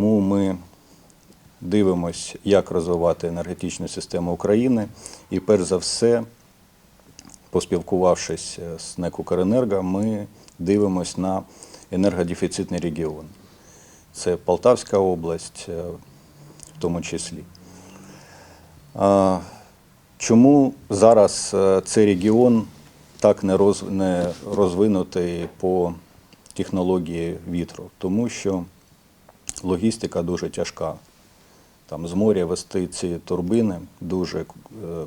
Тому ми дивимося, як розвивати енергетичну систему України. І перш за все, поспілкувавшись з НЕК «Укренерго», ми дивимося на енергодефіцитний регіон. Це Полтавська область, е, в тому числі. Чому зараз е, цей регіон так не розвинутий по технології вітру? Тому що логістика дуже тяжка. Там з моря вести ці турбини дуже е,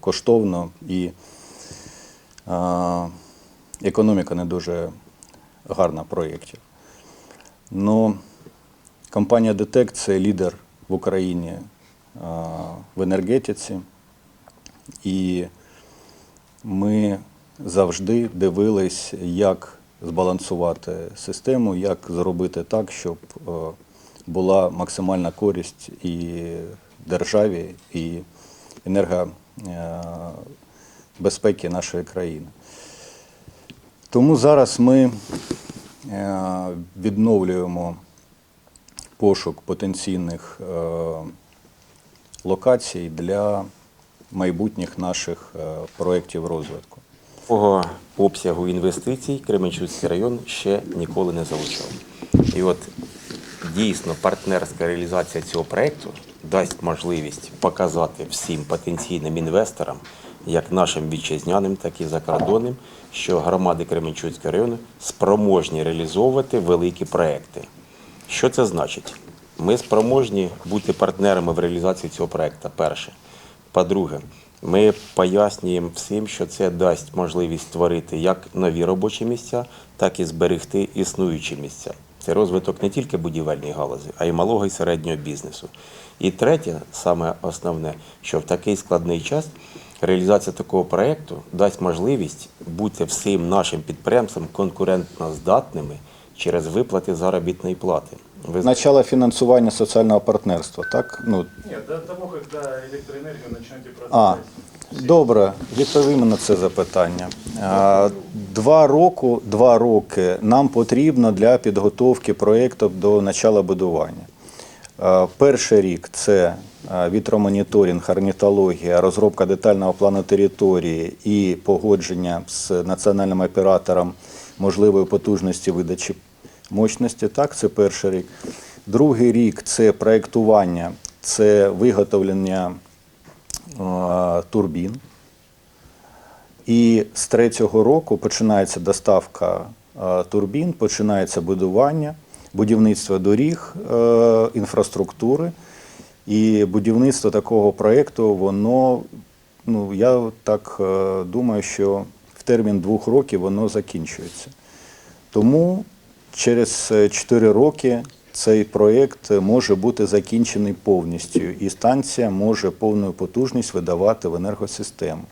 коштовно і економіка не дуже гарна проєктів. Ну, компанія ДТЕК це лідер в Україні в енергетиці, і ми завжди дивились, як збалансувати систему, як зробити так, щоб е, була максимальна користь і державі, і енергобезпеки нашої країни. Тому зараз ми е, відновлюємо пошук потенційних е, локацій для майбутніх наших е, проєктів розвитку. Такого обсягу інвестицій Кременчуцький район ще ніколи не залучав. І от дійсно партнерська реалізація цього проєкту дасть можливість показати всім потенційним інвесторам, як нашим вітчизняним, так і закордонним, що громади Кременчуцького району спроможні реалізовувати великі проекти. Що це значить? Ми спроможні бути партнерами в реалізації цього проекту. Перше. По-друге, ми пояснюємо всім, що це дасть можливість створити як нові робочі місця, так і зберегти існуючі місця. Це розвиток не тільки будівельної галузі, а й малого і середнього бізнесу. І третє, саме основне, що в такий складний час реалізація такого проєкту дасть можливість бути всім нашим підприємствам конкурентно здатними через виплати заробітної плати. Ви Начало фінансування соціального партнерства, так? Ну, Нет, до того, когда электроэнергию начнете А, продавать. Добре, відповімо на це запитання. Два, року, два роки нам потрібно для підготовки проєкту до начала будування. Перший рік це вітромоніторинг, орнітологія, розробка детального плану території і погодження з національним оператором можливої потужності видачі мощності. Так, це перший рік. Другий рік це проєктування, це виготовлення турбін. І з третього року починається доставка е, турбін, починається будування, будівництво доріг, е, інфраструктури. І будівництво такого проєкту, воно, ну, я так е, думаю, що в термін двох років воно закінчується. Тому через 4 роки цей проєкт може бути закінчений повністю, і станція може повну потужність видавати в енергосистему.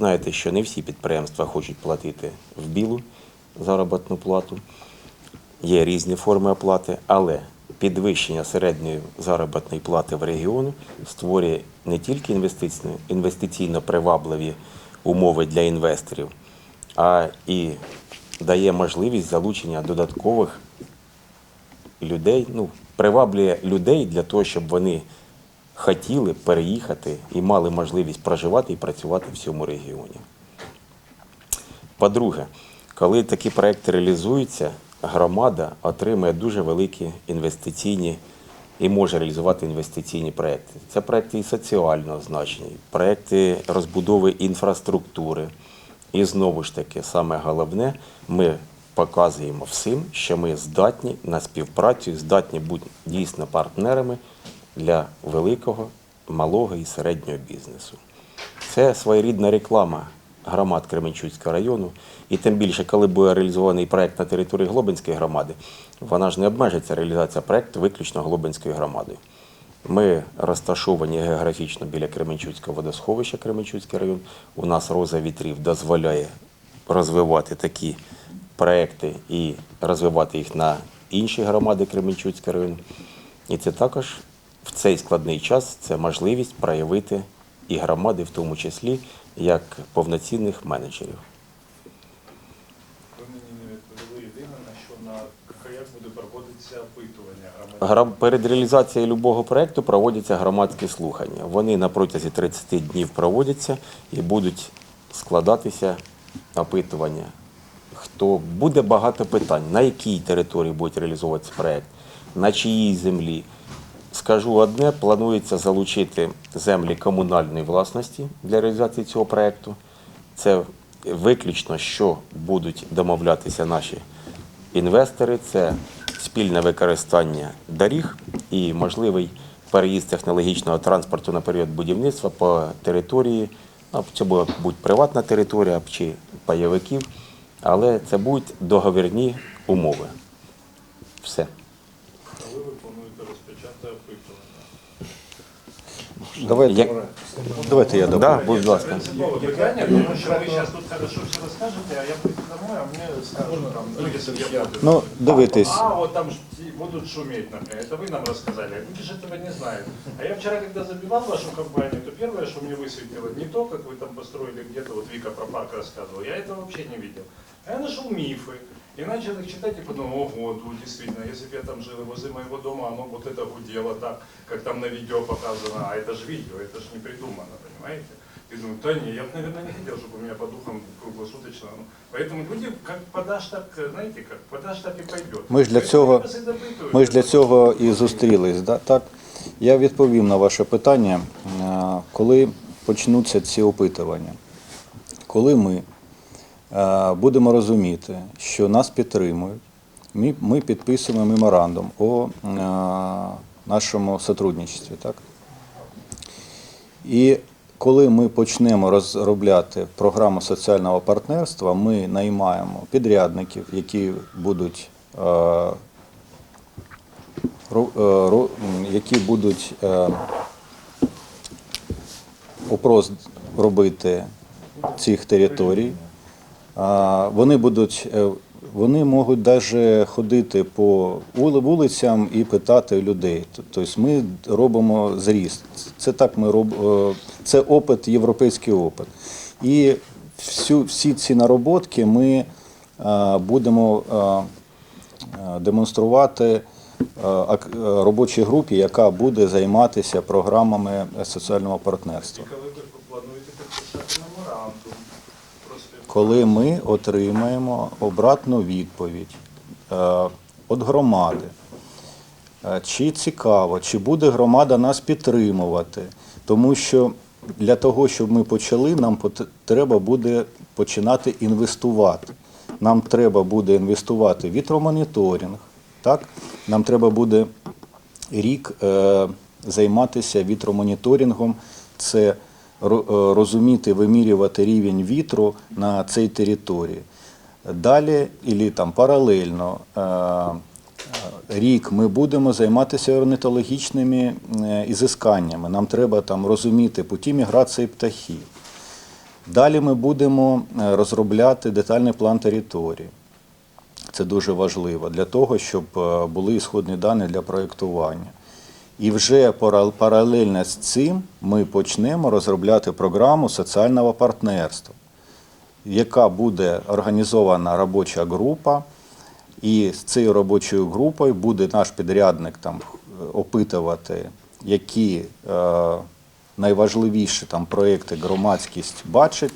Знаєте, що не всі підприємства хочуть платити в білу заробітну плату. Є різні форми оплати, але підвищення середньої заробітної плати в регіону створює не тільки інвестиційно, привабливі умови для інвесторів, а і дає можливість залучення додаткових людей, ну, приваблює людей для того, щоб вони хотіли переїхати і мали можливість проживати і працювати в цьому регіоні. По-друге, коли такі проекти реалізуються, громада отримує дуже великі інвестиційні і може реалізувати інвестиційні проекти. Це проекти і соціального значення, проекти розбудови інфраструктури. І знову ж таки, саме головне, ми показуємо всім, що ми здатні на співпрацю, здатні бути дійсно партнерами для великого, малого і середнього бізнесу. Це своєрідна реклама громад Кременчуцького району. І тим більше, коли буде реалізований проект на території Глобинської громади, вона ж не обмежиться реалізація проекту виключно Глобинською громадою. Ми розташовані географічно біля Кременчуцького водосховища Кременчуцький район. У нас роза вітрів дозволяє розвивати такі проекти і розвивати їх на інші громади Кременчуцького району. І це також в цей складний час це можливість проявити і громади, в тому числі, як повноцінних менеджерів. Ви мені не відповіли єдине, на що на як буде проводитися опитування громадян. Гра- Перед реалізацією любого проєкту проводяться громадські слухання. Вони на протязі 30 днів проводяться і будуть складатися опитування. Хто буде багато питань, на якій території буде реалізовуватися проєкт, на чиїй землі. Скажу одне, планується залучити землі комунальної власності для реалізації цього проєкту. Це виключно, що будуть домовлятися наші інвестори, це спільне використання доріг і можливий переїзд технологічного транспорту на період будівництва по території. Ну, Це буде приватна територія чи пайовиків, але це будуть договірні умови. Все. Коли ви плануєте розпочати опитування? Давайте, Як- давайте я Да, доповню. будь ласка. Принципове питання, тому що ви зараз тут хорошо все розкажете, а я приду домой, а мені скажуть там, ну, якщо б я буду. Ну, дивитесь. А, вот там ж ти- будут шуметь, например. Это вы нам рассказали. Люди же этого не знают. А я вчера, когда забивал вашу компанию, то первое, что мне высветило, не то, как вы там построили где-то, вот Вика про парк рассказывала, я этого вообще не видел. А я нашел мифы. И начал их читать и подумал, ого, ну действительно, если бы я там жил и возле моего дома, оно вот это гудело так, как там на видео показано, а это же видео, это же не придумано, понимаете? И думаю, да не, я бы, наверное, не хотел, чтобы у меня по духам круглосуточно. ну, Поэтому люди, как подашь, так, знаете, как подашь, так и пойдет. Ми ж для Поэтому цього, я вас і допитую. ми ж для цього і зустрілись. Да? Так? Я відповім на ваше питання, е, коли почнуться ці опитування. Коли ми е, будемо розуміти, що нас підтримують, ми, підписуємо меморандум о е, нашому сотрудничестві. Так? І коли ми почнемо розробляти програму соціального партнерства, ми наймаємо підрядників, які будуть, е, е, які будуть е, опрос робити цих територій. Вони будуть, е, вони можуть навіть ходити по вули- вулицям і питати людей. Тобто ми робимо зріст. Це так ми роб, е, це опит, європейський опит. І всю, всі ці нароботки ми е, будемо демонструвати робочій групі, яка буде займатися програмами соціального партнерства. І коли ви плануєте підписати меморандум про співпрацю? Коли ми отримаємо обратну відповідь е, від громади, е, чи цікаво, чи буде громада нас підтримувати, тому що для того, щоб ми почали, нам треба буде починати інвестувати. Нам треба буде інвестувати вітромоніторинг, так? нам треба буде рік е, займатися вітромоніторингом. Це розуміти, вимірювати рівень вітру на цій території. Далі, і там паралельно, е, е, рік ми будемо займатися орнітологічними е, ізисканнями. Нам треба там розуміти путі міграції птахів. Далі ми будемо е, розробляти детальний план території. Це дуже важливо для того, щоб е, були ісходні дані для проєктування. І вже пара- паралельно з цим ми почнемо розробляти програму соціального партнерства, яка буде організована робоча група, і з цією робочою групою буде наш підрядник там е, опитувати, які е, найважливіші там проекти громадськість бачить.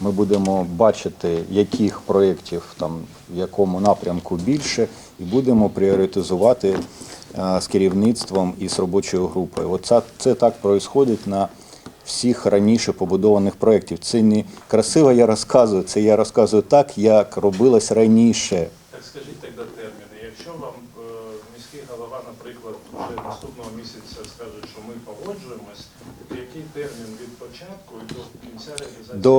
Ми будемо бачити, яких проєктів там в якому напрямку більше, і будемо пріоритизувати з керівництвом і з робочою групою. От це, це так відбувається на всіх раніше побудованих проєктів. Це не красиво я розказую, це я розказую так, як робилось раніше. Так скажіть тоді терміни. Якщо вам е, міський голова, наприклад, вже наступного місяця скаже, що ми погоджуємось, то який термін від початку і до кінця реалізації? До